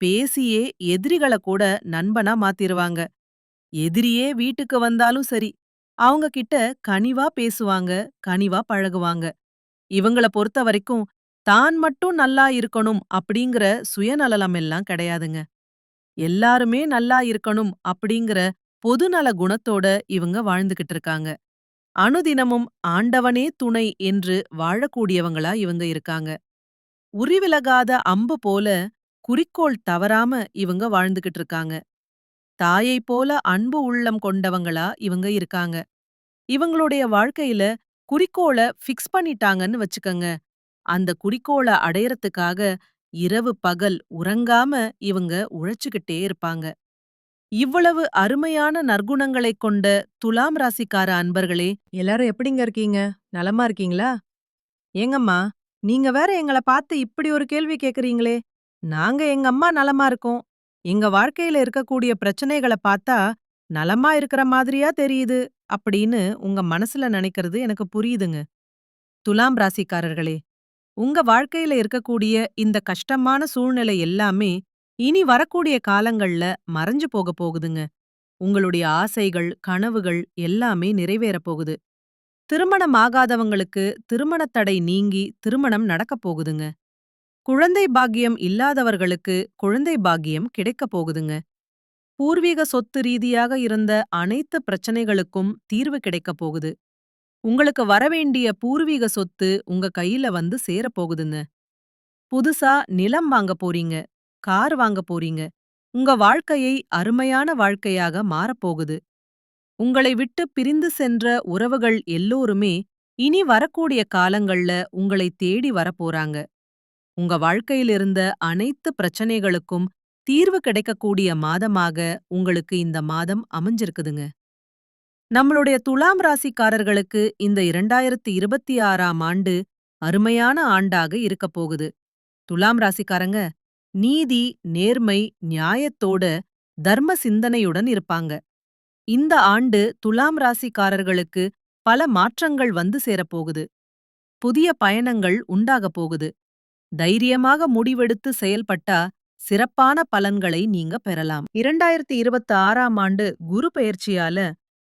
பேசியே எதிரிகள கூட நண்பனா மாத்திருவாங்க. எதிரியே வீட்டுக்கு வந்தாலும் சரி அவங்க கிட்ட கனிவா பேசுவாங்க கனிவா பழகுவாங்க. இவங்கள பொறுத்த வரைக்கும் தான் மட்டும் நல்லா இருக்கணும் அப்படிங்கிற சுயநலம் எல்லாம் கிடையாதுங்க. எல்லாருமே நல்லா இருக்கணும் அப்படிங்கிற பொதுநல குணத்தோட இவங்க வாழ்ந்துகிட்டு இருக்காங்க. அனுதினமும் ஆண்டவனே துணை என்று வாழக்கூடியவங்களா இவங்க இருக்காங்க. உரிவிலகாத அம்பு போல குறிக்கோள் தவறாம இவங்க வாழ்ந்துகிட்டு இருக்காங்க தாயைப் போல அன்பு உள்ளம் கொண்டவங்களா இவங்க இருக்காங்க. இவங்களுடைய வாழ்க்கையில குறிக்கோள ஃபிக்ஸ் பண்ணிட்டாங்கன்னு வச்சுக்கங்க. அந்த குறிக்கோள அடையறதுக்காக இரவு பகல் உறங்காம இவங்க உழைச்சுக்கிட்டே இருப்பாங்க. இவ்வளவு அருமையான நற்குணங்களைக் கொண்ட துலாம் ராசிக்கார அன்பர்களே எல்லாரும் எப்படிங்க இருக்கீங்க? நலமா இருக்கீங்களா? ஏங்கம்மா நீங்க வேற எங்கள பார்த்து இப்படி ஒரு கேள்வி கேக்குறீங்களே. நாங்க எங்க அம்மா நலமா இருக்கோம். எங்க வாழ்க்கையில இருக்கக்கூடிய பிரச்சனைகளை பார்த்தா நலமா இருக்கிற மாதிரியா தெரியுது அப்படின்னு உங்க மனசுல நினைக்கிறது எனக்கு புரியுதுங்க. துலாம் ராசிக்காரர்களே உங்க வாழ்க்கையில இருக்கக்கூடிய இந்த கஷ்டமான சூழ்நிலை எல்லாமே இனி வரக்கூடிய காலங்கள்ல மறைஞ்சு போக போகுதுங்க. உங்களுடைய ஆசைகள் கனவுகள் எல்லாமே நிறைவேறப் போகுது. திருமணம் ஆகாதவங்களுக்கு திருமணத் தடை நீங்கி திருமணம் நடக்கப் போகுதுங்க. குழந்தை பாக்கியம் இல்லாதவர்களுக்கு குழந்தை பாக்கியம் கிடைக்கப் போகுதுங்க. பூர்வீக சொத்து ரீதியாக இருந்த அனைத்து பிரச்சனைகளுக்கும் தீர்வு கிடைக்கப் போகுது. உங்களுக்கு வரவேண்டிய பூர்வீக சொத்து உங்க கையில வந்து சேரப் போகுதுங்க. புதுசா நிலம் வாங்க போறீங்க கார் வாங்க போறீங்க. உங்க வாழ்க்கையை அருமையான வாழ்க்கையாக மாறப்போகுது உங்களை விட்டு பிரிந்து சென்ற உறவுகள் எல்லோருமே இனி வரக்கூடிய காலங்கள்ல உங்களை தேடி வரப்போறாங்க உங்க வாழ்க்கையில் இருந்த அனைத்து பிரச்சனைகளுக்கும் தீர்வு கிடைக்கக்கூடிய மாதமாக உங்களுக்கு இந்த மாதம் அமைஞ்சிருக்குதுங்க. நம்மளுடைய துலாம் ராசிக்காரர்களுக்கு இந்த இரண்டாயிரத்தி இருபத்தி ஆறாம் ஆண்டு அருமையான ஆண்டாக இருக்கப் போகுது. துலாம் ராசிக்காரங்க நீதி நேர்மை நியாயத்தோட தர்ம சிந்தனையுடன் இருப்பாங்க. இந்த ஆண்டு துலாம் ராசிக்காரர்களுக்கு பல மாற்றங்கள் வந்து சேரப்போகுது. புதிய பயணங்கள் உண்டாகப் போகுது. தைரியமாக முடிவெடுத்து செயல்பட்டா சிறப்பான பலன்களை நீங்க பெறலாம். இரண்டாயிரத்தி இருபத்தி ஆறாம் ஆண்டு குரு பெயர்ச்சியால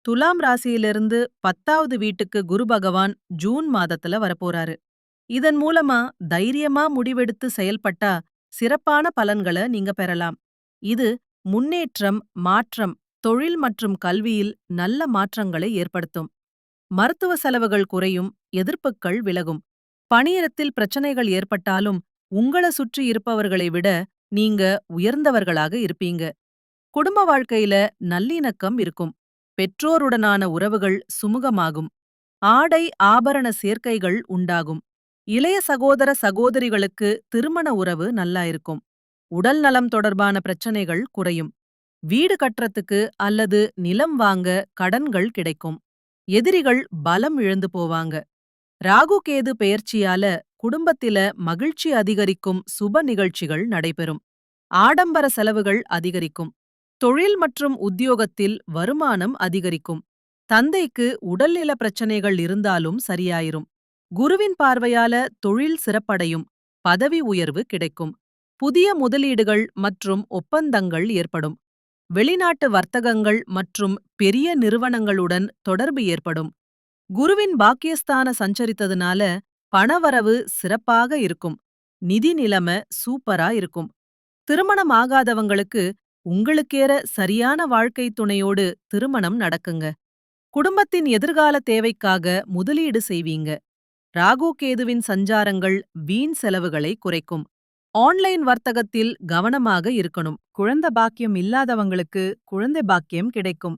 துலாம் ராசியிலிருந்து பத்தாவது வீட்டுக்கு குரு பகவான் ஜூன் மாதத்துல வரப்போறாரு. இதன் மூலமா தைரியமா முடிவெடுத்து செயல்பட்டா சிறப்பான பலன்களை நீங்க பெறலாம். இது முன்னேற்றம் மாற்றம் தொழில் மற்றும் கல்வியில் நல்ல மாற்றங்களை ஏற்படுத்தும். மருத்துவ செலவுகள் குறையும் எதிர்ப்புகள் விலகும். பணியிடத்தில் பிரச்சனைகள் ஏற்பட்டாலும் உங்கள சுற்றி இருப்பவர்களை விட நீங்க உயர்ந்தவர்களாக இருப்பீங்க. குடும்ப வாழ்க்கையில நல்லிணக்கம் இருக்கும். பெற்றோருடனான உறவுகள் சுமூகமாகும். ஆடை ஆபரண சேர்க்கைகள் உண்டாகும். இளைய சகோதர சகோதரிகளுக்கு திருமண உறவு நல்லா இருக்கும். உடல் நலம் தொடர்பான பிரச்சனைகள் குறையும். வீடு கட்டுறதுக்கு அல்லது நிலம் வாங்க கடன்கள் கிடைக்கும். எதிரிகள் பலம் இழந்து போவாங்க. ராகு கேது பெயர்ச்சியால குடும்பத்தில மகிழ்ச்சி அதிகரிக்கும் சுப நிகழ்ச்சிகள் நடைபெறும். ஆடம்பர செலவுகள் அதிகரிக்கும். தொழில் மற்றும் உத்தியோகத்தில் வருமானம் அதிகரிக்கும். தந்தைக்கு உடல்நல பிரச்சனைகள் இருந்தாலும் சரியாயிரும். குருவின் பார்வையால தொழில் சிறப்படையும். பதவி உயர்வு கிடைக்கும். புதிய முதலீடுகள் மற்றும் ஒப்பந்தங்கள் ஏற்படும். வெளிநாட்டு வர்த்தகங்கள் மற்றும் பெரிய நிறுவனங்களுடன் தொடர்பு ஏற்படும். குருவின் பாக்கியஸ்தான சஞ்சரித்ததுனால பணவரவு சிறப்பாக இருக்கும். நிதி நிலைமை சூப்பரா இருக்கும். திருமணம் ஆகாதவங்களுக்கு உங்களுக்கேற சரியான வாழ்க்கை துணையோடு திருமணம் நடக்குங்க. குடும்பத்தின் எதிர்கால தேவைக்காக முதலீடு செய்வீங்க. ராகு கேதுவின் சஞ்சாரங்கள் வீண் செலவுகளை குறைக்கும். ஆன்லைன் வர்த்தகத்தில் கவனமாக இருக்கணும். குழந்தை பாக்கியம் இல்லாதவங்களுக்கு குழந்தை பாக்கியம் கிடைக்கும்.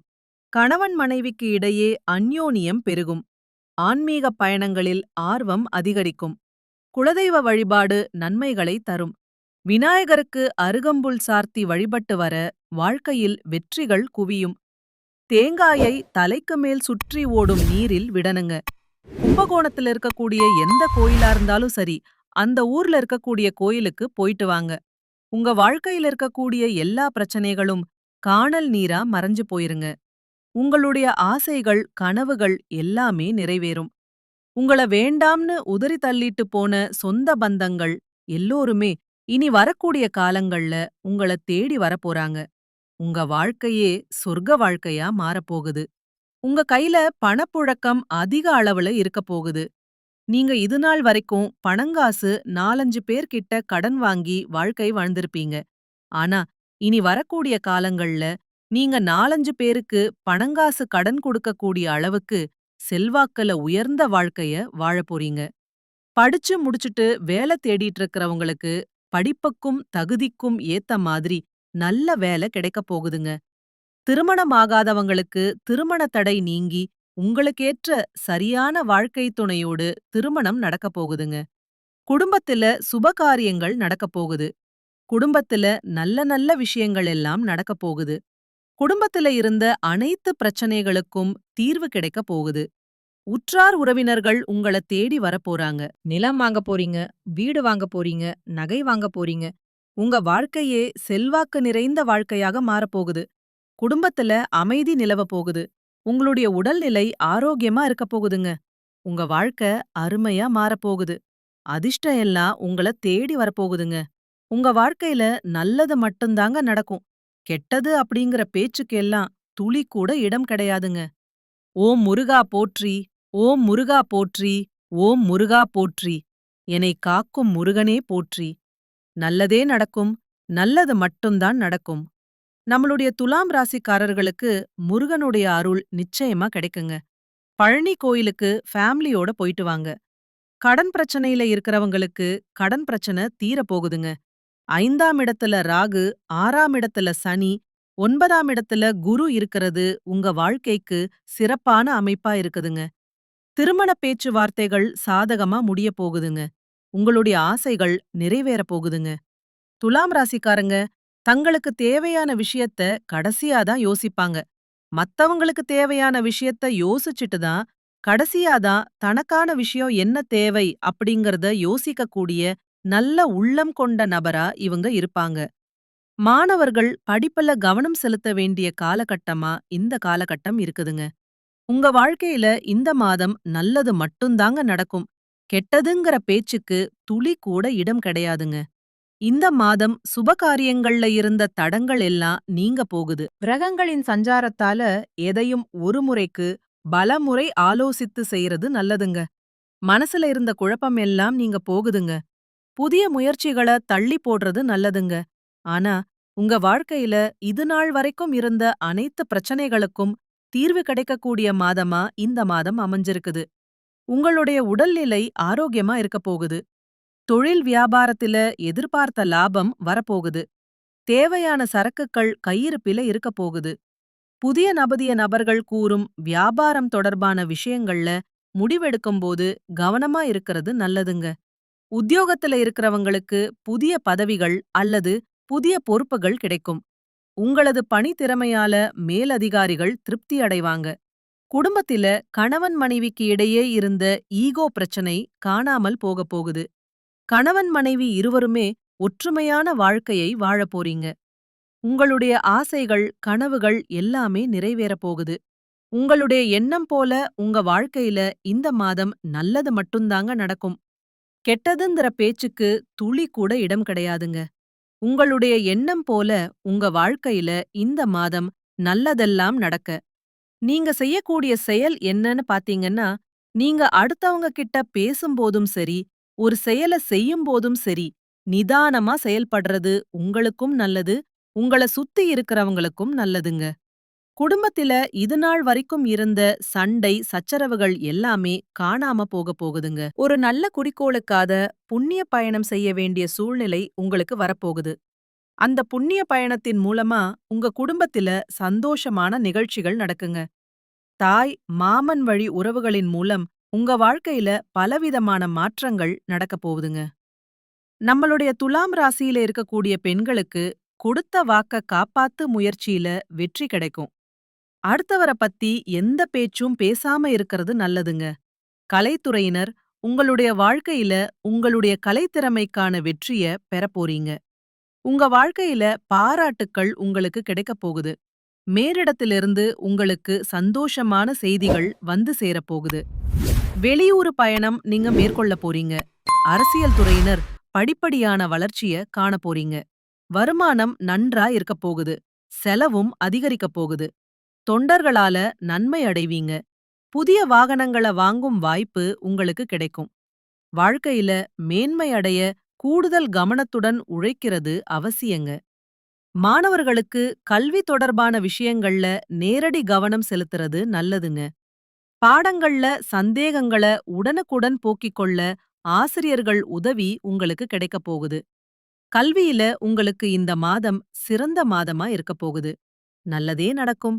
கணவன் மனைவிக்கு இடையே அந்யோனியம் பெருகும். ஆன்மீக பயணங்களில் ஆர்வம் அதிகரிக்கும். குலதெய்வ வழிபாடு நன்மைகளை தரும். விநாயகருக்கு அருகம்புல் சார்த்தி வழிபட்டு வர வாழ்க்கையில் வெற்றிகள் குவியும். தேங்காயை தலைக்கு மேல் சுற்றி ஓடும் நீரில் விடணுங்க. கும்பகோணத்துல இருக்கக்கூடிய எந்த கோயிலா இருந்தாலும் சரி அந்த ஊர்ல இருக்கக்கூடிய கோயிலுக்கு போயிட்டு வாங்க. உங்க வாழ்க்கையில இருக்கக்கூடிய எல்லா பிரச்சனைகளும் காணல் நீரா மறைஞ்சு போயிருங்க. உங்களுடைய ஆசைகள் கனவுகள் எல்லாமே நிறைவேறும். உங்கள வேண்டாம்னு உதறி தள்ளிட்டு போன சொந்த பந்தங்கள் எல்லோருமே இனி வரக்கூடிய காலங்கள்ல உங்கள தேடி வரப்போறாங்க. உங்க வாழ்க்கையே சொர்க்க வாழ்க்கையா மாறப்போகுது. உங்க கையில பணப்புழக்கம் அதிக அளவுல இருக்க போகுது. நீங்க இது நாள் வரைக்கும் பணங்காசு நாலஞ்சு பேர்கிட்ட கடன் வாங்கி வாழ்க்கை வாழ்ந்திருப்பீங்க. ஆனா இனி வரக்கூடிய காலங்கள்ல நீங்க நாலஞ்சு பேருக்கு பணங்காசு கடன் கொடுக்கக்கூடிய அளவுக்கு செல்வாக்குல உயர்ந்த வாழ்க்கைய வாழப்போறீங்க படிச்சு முடிச்சுட்டு வேலை தேடிட்டு இருக்கிறவங்களுக்கு படிப்புக்கும் தகுதிக்கும் ஏத்த மாதிரி நல்ல வேலை கிடைக்கப் போகுதுங்க. திருமணமாகாதவங்களுக்கு திருமண தடை நீங்கி உங்களுக்கேற்ற சரியான வாழ்க்கை துணையோடு திருமணம் நடக்கப் போகுதுங்க. குடும்பத்துல சுபகாரியங்கள் நடக்கப் போகுது. குடும்பத்துல நல்ல நல்ல விஷயங்கள் எல்லாம் நடக்கப் போகுது. குடும்பத்துல இருந்த அனைத்து பிரச்சனைகளுக்கும் தீர்வு கிடைக்கப் போகுது. உற்றார் உறவினர்கள் உங்கள தேடி வரப்போறாங்க நிலம் வாங்க போறீங்க வீடு வாங்க போறீங்க நகை வாங்க போறீங்க. உங்க வாழ்க்கையே செல்வாக்கு நிறைந்த வாழ்க்கையாக மாறப்போகுது குடும்பத்துல அமைதி நிலவ போகுது. உங்களுடைய உடல்நிலை ஆரோக்கியமா இருக்க போகுதுங்க. உங்க வாழ்க்கை அருமையா மாறப்போகுது அதிர்ஷ்டம் எல்லாம் உங்கள தேடி வரப்போகுதுங்க உங்க வாழ்க்கையில நல்லது மட்டும்தாங்க நடக்கும். கெட்டது அப்படிங்கிற பேச்சுக்கெல்லாம் துளி கூட இடம் கிடையாதுங்க. ஓம் முருகா போற்றி ஓம் முருகா போற்றி ஓம் முருகா போற்றி என்னை காக்கும் முருகனே போற்றி. நல்லதே நடக்கும் நல்லது மட்டும்தான் நடக்கும். நம்மளுடைய துலாம் ராசிக்காரர்களுக்கு முருகனுடைய அருள் நிச்சயமா கிடைக்குங்க. பழனி கோயிலுக்கு ஃபேமிலியோட போயிட்டு வாங்க. கடன் பிரச்சனையில இருக்கிறவங்களுக்கு கடன் பிரச்சனை தீரப்போகுதுங்க. ஐந்தாம் இடத்துல ராகு ஆறாம் இடத்துல சனி ஒன்பதாம் இடத்துல குரு இருக்கிறது உங்க வாழ்க்கைக்கு சிறப்பான அமைப்பா இருக்குதுங்க. திருமண பேச்சுவார்த்தைகள் சாதகமா முடிய போகுதுங்க. உங்களுடைய ஆசைகள் நிறைவேற போகுதுங்க. துலாம் ராசிக்காரங்க தங்களுக்கு தேவையான விஷயத்த கடைசியா தான் யோசிப்பாங்க. மத்தவங்களுக்கு தேவையான விஷயத்த யோசிச்சுட்டு தான் கடைசியா தான் தனக்கான விஷயம் என்ன தேவை அப்படிங்கறத யோசிக்கக்கூடிய நல்ல உள்ளம் கொண்ட நபரா இவங்க இருப்பாங்க. மாணவர்கள் படிப்புல கவனம் செலுத்த வேண்டிய காலகட்டமா இந்த காலகட்டம் இருக்குதுங்க. உங்க வாழ்க்கையில இந்த மாதம் நல்லது மட்டும்தாங்க நடக்கும். கெட்டதுங்கிற பேச்சுக்கு துளி கூட இடம் கிடையாதுங்க. இந்த மாதம் சுபகாரியங்கள்ல இருந்த தடங்கள் எல்லாம் நீங்க போகுது. கிரகங்களின் சஞ்சாரத்தால எதையும் ஒரு முறைக்கு பலமுறை ஆலோசித்து செய்யறது நல்லதுங்க. மனசுல இருந்த குழப்பம் எல்லாம் நீங்க போகுதுங்க. புதிய முயற்சிகளை தள்ளி போடுறது நல்லதுங்க. ஆனா உங்க வாழ்க்கையில இது நாள் வரைக்கும் இருந்த அனைத்து பிரச்சனைகளுக்கும் தீர்வு கிடைக்கக்கூடிய மாதமா இந்த மாதம் அமைஞ்சிருக்குது. உங்களுடைய உடல்நிலை ஆரோக்கியமா இருக்க போகுது. தொழில் வியாபாரத்தில எதிர்பார்த்த லாபம் வரப்போகுது. தேவையான சரக்குகள் கையிருப்பில இருக்க போகுது. புதிய நபதிய நபர்கள் கூறும் வியாபாரம் தொடர்பான விஷயங்கள்ல முடிவெடுக்கும்போது கவனமா இருக்கிறது நல்லதுங்க. உத்தியோகத்துல இருக்கிறவங்களுக்கு புதிய பதவிகள் அல்லது புதிய பொறுப்புகள் கிடைக்கும். உங்களது பணி திறமையால மேலதிகாரிகள் திருப்தி அடைவாங்க. குடும்பத்தில கணவன் மனைவிக்கு இடையே இருந்த ஈகோ பிரச்சனை காணாமல் போகப் போகுது. கணவன் மனைவி இருவருமே ஒற்றுமையான வாழ்க்கையை வாழப் போறீங்க. உங்களுடைய ஆசைகள் கனவுகள் எல்லாமே நிறைவேறப் போகுது. உங்களுடைய எண்ணம் போல உங்க வாழ்க்கையில இந்த மாதம் நல்லது மட்டும்தாங்க நடக்கும். கெட்டதுங்கிற பேச்சுக்கு துளி கூட இடம் கிடையாதுங்க. உங்களுடைய எண்ணம் போல உங்க வாழ்க்கையில இந்த மாதம் நல்லதெல்லாம் நடக்க. நீங்க செய்யக்கூடிய செயல் என்னன்னு பாத்தீங்கன்னா நீங்க அடுத்தவங்க கிட்ட பேசும்போதும் சரி ஒரு செயல செய்யும் போதும் சரி நிதானமா செயல்படுறது உங்களுக்கும் நல்லது உங்கள சுத்தி இருக்கிறவங்களுக்கும் நல்லதுங்க. குடும்பத்தில இது நாள் வரைக்கும் இருந்த சண்டை சச்சரவுகள் எல்லாமே காணாம போக போகுதுங்க. ஒரு நல்ல குறிக்கோளுக்காக புண்ணிய பயணம் செய்ய வேண்டிய சூழ்நிலை உங்களுக்கு வரப்போகுது. அந்த புண்ணிய பயணத்தின் மூலமா உங்க குடும்பத்தில சந்தோஷமான நிகழ்ச்சிகள் நடக்குங்க. தாய் மாமன் வழி உறவுகளின் மூலம் உங்க வாழ்க்கையில பலவிதமான மாற்றங்கள் நடக்கப் போகுதுங்க. நம்மளுடைய துலாம் ராசியில இருக்கக்கூடிய பெண்களுக்கு கொடுத்த வாக்க காப்பாத்து முயற்சியில வெற்றி கிடைக்கும். அடுத்தவரை பத்தி எந்த பேச்சும் பேசாம இருக்கிறது நல்லதுங்க. கலைத்துறையினர் உங்களுடைய வாழ்க்கையில உங்களுடைய கலைத்திறமைக்கான வெற்றிய பெறப்போறீங்க உங்க வாழ்க்கையில பாராட்டுக்கள் உங்களுக்கு கிடைக்கப் போகுது. மேலிடத்திலிருந்து உங்களுக்கு சந்தோஷமான செய்திகள் வந்து சேரப் போகுது. வெளியூரு பயணம் நீங்க மேற்கொள்ள போறீங்க. அரசியல் துறையினர் படிப்படியான வளர்ச்சிய காண போறீங்க. வருமானம் நன்றா இருக்கப் போகுது. செலவும் அதிகரிக்கப் போகுது. தொண்டர்களால நன்மை அடைவீங்க. புதிய வாகனங்கள வாங்கும் வாய்ப்பு உங்களுக்கு கிடைக்கும். வாழ்க்கையில மேன்மை அடைய கூடுதல் கவனத்துடன் உழைக்கிறது அவசியங்க. மாணவர்களுக்கு கல்வி தொடர்பான விஷயங்கள்ல நேரடி கவனம் செலுத்துறது நல்லதுங்க. பாடங்கள்ல சந்தேகங்கள உடனுக்குடன் போக்கிக் கொள்ள ஆசிரியர்கள் உதவி உங்களுக்கு கிடைக்கப் போகுது. கல்வியில உங்களுக்கு இந்த மாதம் சிறந்த மாதமா இருக்கப் போகுது. நல்லதே நடக்கும்.